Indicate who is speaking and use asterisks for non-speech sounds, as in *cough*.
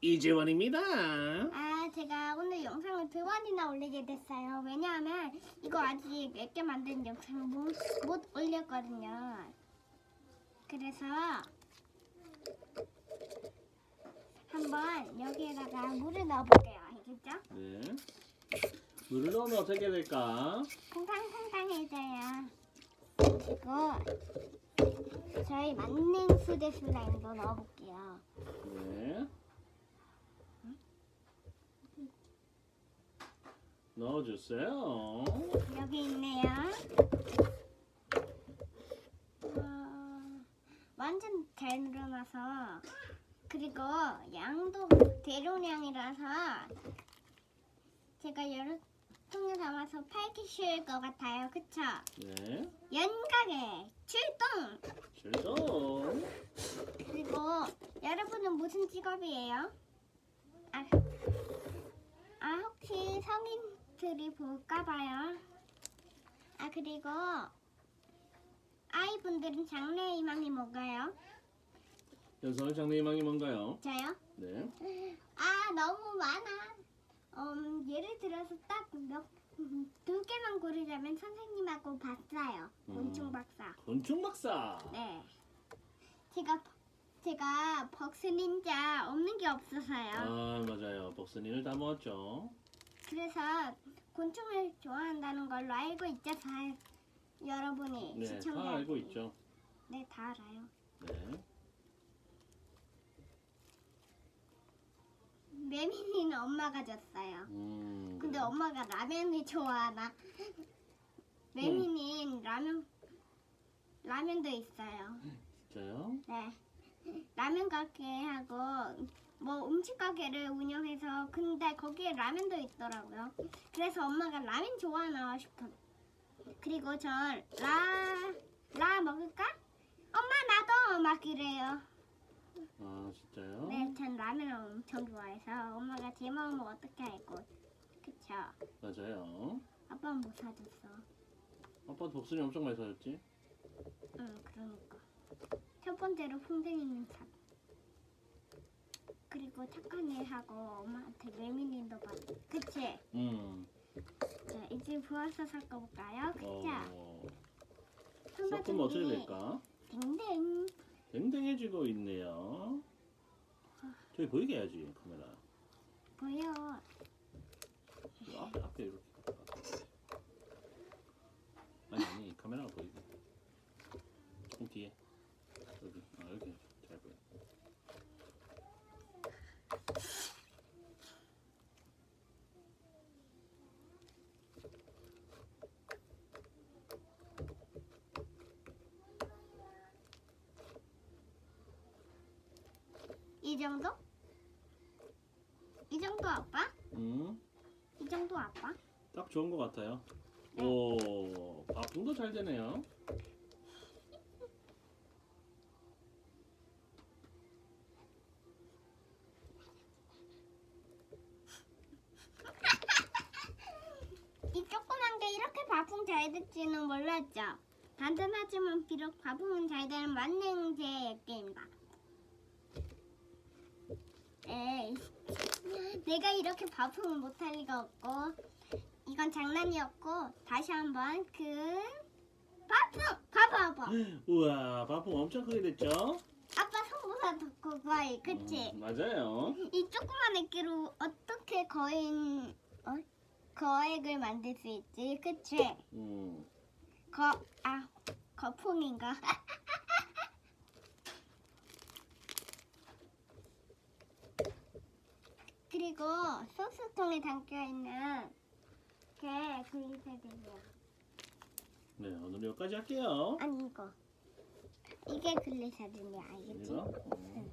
Speaker 1: 이재원입니다.
Speaker 2: 아, 제가 오늘 영상을 두 번이나 올리게 됐어요. 왜냐하면 이거 아직 몇 개 만든 영상을 못, 못 올렸거든요. 그래서 한번 여기에다가 물을 넣어볼게요. 알겠죠?
Speaker 1: 네. 물을 넣으면 어떻게 될까?
Speaker 2: 콩당콩당해져요. 그리고 저희 만능 수제 슬라임도 넣어볼게요.
Speaker 1: 네. 넣어주세요.
Speaker 2: 여기 있네요. 어, 완전 잘 늘어나서 그리고 양도 대용량이라서 제가 여러 통에 담아서 팔기 쉬울 것 같아요. 그쵸?
Speaker 1: 네.
Speaker 2: 연가게 출동!
Speaker 1: 출동.
Speaker 2: 그리고 여러분은 무슨 직업이에요? 아, 아 혹시 성인 들이 볼까봐요. 아 그리고 아이분들은 장래 희망이 뭔가요?
Speaker 1: 연설 장래 희망이 뭔가요?
Speaker 2: 저요?
Speaker 1: 네.
Speaker 2: 아 너무 많아. 음, 예를 들어서 딱두 개만 고르자면 선생님하고 박사요. 곤충
Speaker 1: 음.
Speaker 2: 박사.
Speaker 1: 곤충 박사.
Speaker 2: 네. 제가 제가 벅스 닌자 없는 게 없어서요.
Speaker 1: 아 맞아요. 복순이를 다 먹었죠.
Speaker 2: 그래서 곤충을 좋아한다는 걸로 알고 있죠, 다 여러분이
Speaker 1: 네,
Speaker 2: 시청자.
Speaker 1: 다 알고 있죠.
Speaker 2: 네, 다 알아요.
Speaker 1: 네.
Speaker 2: 매민이는 엄마가 줬어요.
Speaker 1: 음.
Speaker 2: 근데
Speaker 1: 그래요.
Speaker 2: 엄마가 라면을 좋아하나? 매민이는 라면 라면도 있어요.
Speaker 1: 진짜요?
Speaker 2: 네. 라면 가게하고 뭐 음식 가게를 운영해서 근데 거기에 라면도 있더라고요. 그래서 엄마가 라면 좋아하나 싶어. 그리고 전 라, 라 먹을까? 엄마 나도 막 이래요.
Speaker 1: 아 진짜요?
Speaker 2: 네, 전 라면을 엄청 좋아해서 엄마가 제 마음을 어떻게 알고. 그쵸?
Speaker 1: 맞아요.
Speaker 2: 아빠는 못 사줬어.
Speaker 1: 아빠 복순이 엄청 많이 사줬지?
Speaker 2: 응, 그러니까. 첫 번째로 풍뎅이는 사. 그리고 착한 일 하고 엄마한테 매미님도 받. 그치?
Speaker 1: 음.
Speaker 2: 자, 이제 부화사 섞어볼까요? 그쵸?
Speaker 1: 어. 섞으면 어떻게 될까?
Speaker 2: 댕댕.
Speaker 1: 댕댕해지고 있네요. 저기 보이게 해야지 카메라.
Speaker 2: 보여.
Speaker 1: 앞에 앞에 이렇게. 아니 아니 카메라가 보이게. 조금 뒤에. 여기 아 여기 잘 보여.
Speaker 2: 이 정도? 이 정도 아빠?
Speaker 1: 음.
Speaker 2: 이 정도 아빠?
Speaker 1: 딱 좋은 것 같아요.
Speaker 2: 네.
Speaker 1: 오, 바풍도 잘 되네요.
Speaker 2: 이 조그만 게 이렇게 바풍 잘 될지는 몰랐죠. 단단하지만 비록 바풍은 잘 되는 만능제 게임이다. 에이, 내가 이렇게 바풍을 못할 리가 없고 이건 장난이었고 다시 한번 그 바풍 봐봐 봐.
Speaker 1: 우와, 바풍 엄청 크게 됐죠?
Speaker 2: 아빠 손보다 더커 거의 그치?
Speaker 1: 음, 맞아요.
Speaker 2: 이 조그만 애기로 어떻게 거인 어? 거액을 만들 수 있지? 그치?
Speaker 1: 음,
Speaker 2: 거, 아, 거풍인가? *laughs* 그리고 소스통에 담겨 있는 게 글리세린이야.
Speaker 1: 네, 오늘 여기까지 할게요.
Speaker 2: 아니, 이거. 이게 글리세린이야, 알겠지?
Speaker 1: 이거? 음.